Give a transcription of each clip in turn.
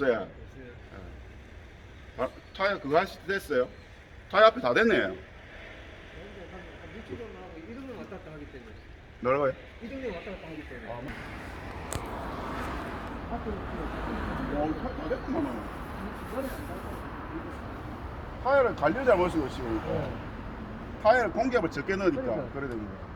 없어요. 아, 타이어 그거 하실 때 됐어요? 타이어 앞에 다 됐네요. 이 정도 왔다 갔다 하기 때문에 넓어요? 이 정도 왔다 갔다 하기 때문에 어, 타이어 다 됐구만. 타이어를. 타이어를 공기압을 적게 넣으니까. 그래 되는 거야.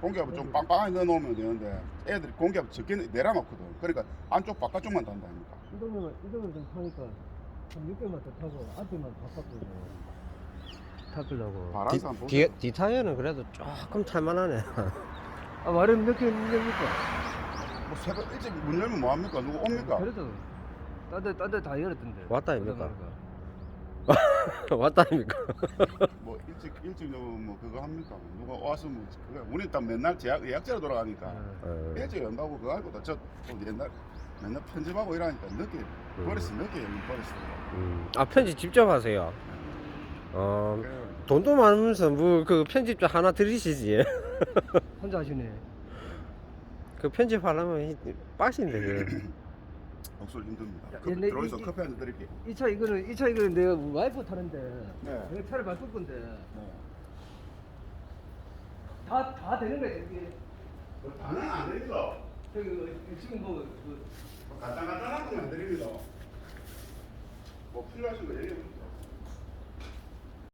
공기압을 좀 빵빵하게 넣어놓으면 되는데 애들이 공기압 적게 내려놓거든. 그러니까 안쪽 바깥쪽만 단다니까. 이 정도면 이 정도 좀 타니까 한 6개만 더 타고 앞에만 바꿨고 타끌라고 바람사 한번 뒤, 뒤 타이어는 그래도 조금 탈만하네. 아 말은 몇개 있습니까? 뭐 새벽 일찍 문 열면 뭐합니까? 누구 옵니까? 그래도 딴데 딴데 다 열었던데 왔다 아닙니까? 왔다 아닙니까? 뭐 일찍 일찍 뭐 그거 합니까? 누가 와서 뭐 그거 우리 일단 맨날 제약 예약제로 돌아가니까 어, 일찍 연다고 그거 알고 저또 옛날 맨날 편집하고 이러니까 늦게 버렸어 늦게 연버렸어 음. 아 편집 직접 하세요. 어 그래. 돈도 많으면서 뭐 그 편집 좀 하나 들이시지. 혼자 하시네 그 편집하려면 이- 빡신데 그. 목소리 힘듭니다. 야, 커피 근데 들어있어 이- 커피 한 잔 드릴게. 이차 이거는 이 차 이거는 내가 와이프 타는데 네. 내가 차를 바꿀 건데 네. 다다 되는 거야 이게 뭐 다는 안 드리죠. 저기 그, 지금 뭐 그, 간단간단한 거만 드립니다. 뭐 필요하신 거 얘기해 볼게요.